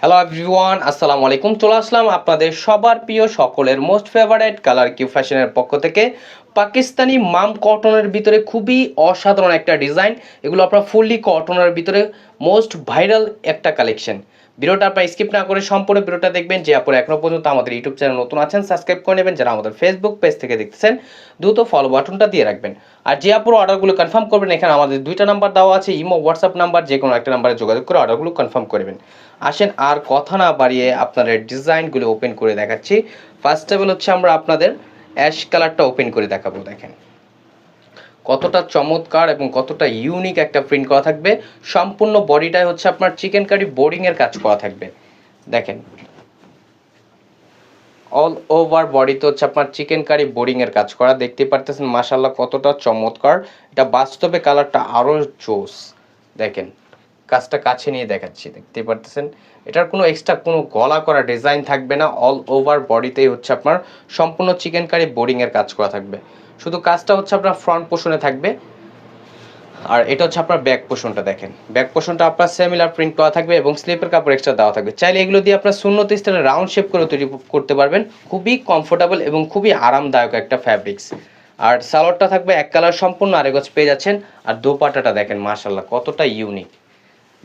Hello everyone আসসালামু আলাইকুম চলে আসলাম আপনাদের সবার প্রিয় সকলের মোস্ট ফেভারেট কালার কিউ ফ্যাশনের পক্ষ থেকে। পাকিস্তানি মাম কটনের ভিতরে খুবই অসাধারণ একটা ডিজাইন এগুলো আপনার ফুললি কটনের ভিতরে মোস্ট ভাইরাল একটা কালেকশন ভিডিওটা আপনার স্কিপ না করে সম্পূর্ণ ভিডিওটা দেখবেন। যে আপনারা এখনও পর্যন্ত আমাদের ইউটিউব চ্যানেল নতুন আছেন সাবস্ক্রাইব করে নেবেন। যারা আমাদের ফেসবুক পেজ থেকে দেখতেছেন, দ্রুত ফলো বাটনটা দিয়ে রাখবেন। আর যে আপুরো অর্ডারগুলো কনফার্ম করবেন, এখানে আমাদের দুইটা নাম্বার দেওয়া আছে ইমো হোয়াটসঅ্যাপ নাম্বার যে কোনো একটা নাম্বারে যোগাযোগ করে অর্ডারগুলো কনফার্ম করবেন আসেন, আর কথা না বাড়িয়ে আপনাদের ডিজাইনগুলো ওপেন করে দেখাচ্ছি। ফার্স্ট টেবিল হচ্ছে আমরা আপনাদের অ্যাশ কালারটা ওপেন করে দেখাবো, দেখেন। কতটা চমৎকার এবং কতটা ইউনিক একটা প্রিন্ট করা থাকবে। সম্পূর্ণ বডিটাই হচ্ছে আপনার চিকেন কারি বোর্ডিংয়ের কাজ করা থাকবে। দেখেন। অল ওভার বডিতে হচ্ছে আপনার চিকেন কারি বোর্ডিংয়ের কাজ করা। দেখতে পারতেছেন মাসাল্লাহ কতটা চমৎকার। এটা বাস্তবে কালারটা আরও জোস। দেখেন। কাজটা কাছে নিয়ে দেখাচ্ছি। দেখতে পারতেছেন? এটার কোনো এক্সট্রা কোনো গলা করা ডিজাইন থাকবে না। অল ওভার বডিতেই হচ্ছে আপনার সম্পূর্ণ চিকেন কারি বোর্ডিংয়ের কাজ করা থাকবে। শুধু কাজটা হচ্ছে আপনার ফ্রন্ট পোষণে থাকবে, আর এটা হচ্ছে আপনার ব্যাক পোষণটা দেখেন। ব্যাক পোষণটা আপনার সেমিলার প্রিন্ট করা থাকবে এবং স্লিপের কাপড় এক্সট্রা দেওয়া থাকবে। চাইলে এগুলো দিয়ে আপনার শূন্যত স্টাইলে রাউন্ড শেপ করে তৈরি করতে পারবেন। খুবই কমফোর্টেবল এবং খুবই আরামদায়ক একটা ফ্যাব্রিক্স আর সালোয়ারটা থাকবে এক কালার সম্পূর্ণ, আরেক গজ পেয়ে যাচ্ছেন। আর দোপাটাটা দেখেন মাশাল্লাহ কতটা ইউনিক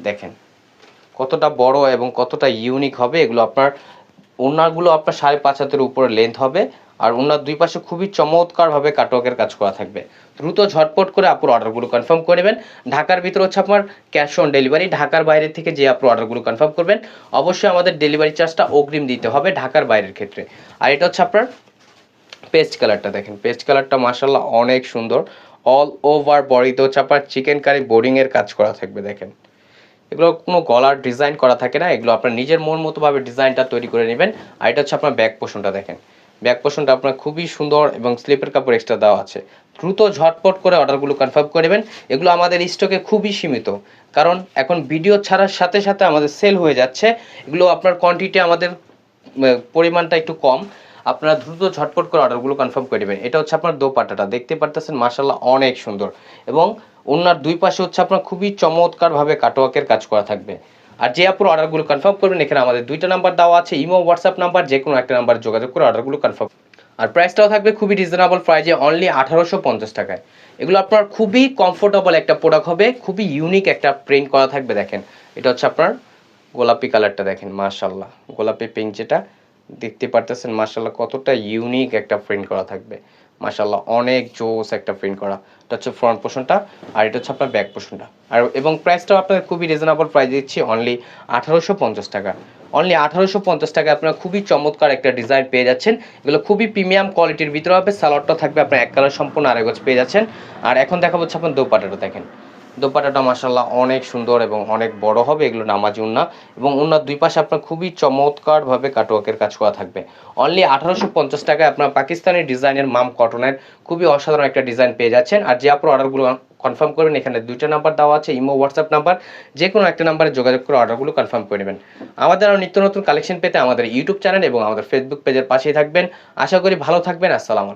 দেখেন, কতটা বড় এবং কতটা ইউনিক হবে। এগুলো আপনার ওনারগুলো আপনার সাড়ে পাঁচ হাতের উপরে লেন্থ হবে। আর ওনার দুই পাশে খুবই চমৎকারভাবে কাটওয়ার্কের কাজ করা থাকবে। দ্রুত ঝটপট করে আপুর অর্ডারগুলো কনফার্ম করে নেবেন। ঢাকার ভিতরে হচ্ছে আপনার ক্যাশ অন ডেলিভারি, ঢাকার বাইরে থেকে যে আপনি অর্ডারগুলো কনফার্ম করবেন, অবশ্যই আমাদের ডেলিভারি চার্জটা অগ্রিম দিতে হবে ঢাকার বাইরের ক্ষেত্রে। আর এটা হচ্ছে আপনার পেস্ট কালারটা দেখেন। পেস্ট কালারটা মাসাল্লাহ অনেক সুন্দর। অল ওভার বডিতে হচ্ছে আপনার চিকেন কারি বোর্ডিংয়ের কাজ করা থাকবে দেখেন। এগুলো কোনো গলার ডিজাইন করা থাকে না, এগুলো আপনার নিজের মন মতোভাবে ডিজাইনটা তৈরি করে নেবেন। আর এটা হচ্ছে আপনার ব্যাক পোষণটা দেখেন। ব্যাক পোষণটা আপনার খুবই সুন্দর এবং স্লিপের কাপড় এক্সট্রা দেওয়া আছে। দ্রুত ঝটপট করে অর্ডারগুলো কনফার্ম করে নেবেন। এগুলো আমাদের স্টকে খুবই সীমিত। কারণ এখন ভিডিও ছাড়ার সাথে সাথে আমাদের সেল হয়ে যাচ্ছে। এগুলো আপনার কোয়ান্টিটি আমাদের পরিমাণটা একটু কম। আপনারা দ্রুত ঝটপট করে অর্ডারগুলো কনফার্ম করে নেবেন। এটা হচ্ছে আপনার দোপাটাটা দেখতে পারতেছেন মাসাল্লাহ অনেক সুন্দর। এবং ওনার দুই পাশে হচ্ছে আপনার খুবই চমৎকারভাবে কাটওয়ার্কের কাজ করা থাকবে। আর যে আপুর অর্ডারগুলো কনফার্ম করবেন, এখানে আমাদের দুইটা নাম্বার দেওয়া আছে ইমো হোয়াটসঅ্যাপ নাম্বার যে কোনো একটা নাম্বার যোগাযোগ করে অর্ডারগুলো কনফার্ম আর প্রাইসটাও থাকবে খুবই রিজনেবল প্রাইজে অনলি আঠারোশো পঞ্চাশ টাকায়। এগুলো আপনার খুবই কমফোর্টেবল একটা প্রোডাক্ট হবে, খুবই ইউনিক একটা প্রিন্ট করা থাকবে, দেখেন। এটা হচ্ছে আপনার গোলাপি কালারটা দেখেন মাশাল্লাহ গোলাপি পিঙ্ক যেটা, দেখতে পারতেছেন মাশাল্লাহ কতটা ইউনিক একটা প্রিন্ট করা থাকবে। মাশাল্লাহ অনেক জোস একটা প্রিন্ট করা। এটা হচ্ছে ফ্রন্ট পোর্শনটা আর এটা হচ্ছে আপনার ব্যাক পোর্শনটা আর এবং প্রাইসটাও আপনাদের খুবই রিজনেবল প্রাইস দিচ্ছি অনলি আঠারোশো পঞ্চাশ টাকা। অনলি আঠারোশো পঞ্চাশ টাকা আপনারা খুবই চমৎকার একটা ডিজাইন পেয়ে যাচ্ছেন। এগুলো খুবই প্রিমিয়াম কোয়ালিটির ভিতরে হবে সালোয়ারটা থাকবে আপনার এক কালার সম্পূর্ণ আরেক পেয়ে যাচ্ছেন। আর এখন দেখাবো হচ্ছে আপনার দোপাটাটা দেখেন। দোপাটাটা মাসাল্লাহ অনেক সুন্দর এবং অনেক বড় হবে, এগুলো নামাজি উন্না। এবং উন্নার দুই পাশে আপনার খুবই চমৎকারভাবে কাটওয়ার্কের কাজ করা থাকবে। অনলি আঠারোশো পঞ্চাশ টাকায় আপনার পাকিস্তানি ডিজাইনের মাম কটনের খুবই অসাধারণ একটা ডিজাইন পেয়ে যাচ্ছেন। আর যে আপনার অর্ডারগুলো কনফার্ম করবেন, এখানে দুইটা নাম্বার দেওয়া আছে, ইমো হোয়াটসঅ্যাপ নাম্বার যে কোনো একটা নাম্বারে যোগাযোগ করে অর্ডারগুলো কনফার্ম করে নেবেন। আমাদের আরও নিত্য নতুন কালেকশন পেতে আমাদের ইউটিউব চ্যানেল এবং আমাদের ফেসবুক পেজের পাশেই থাকবেন। আশা করি ভালো থাকবেন, আসসালাম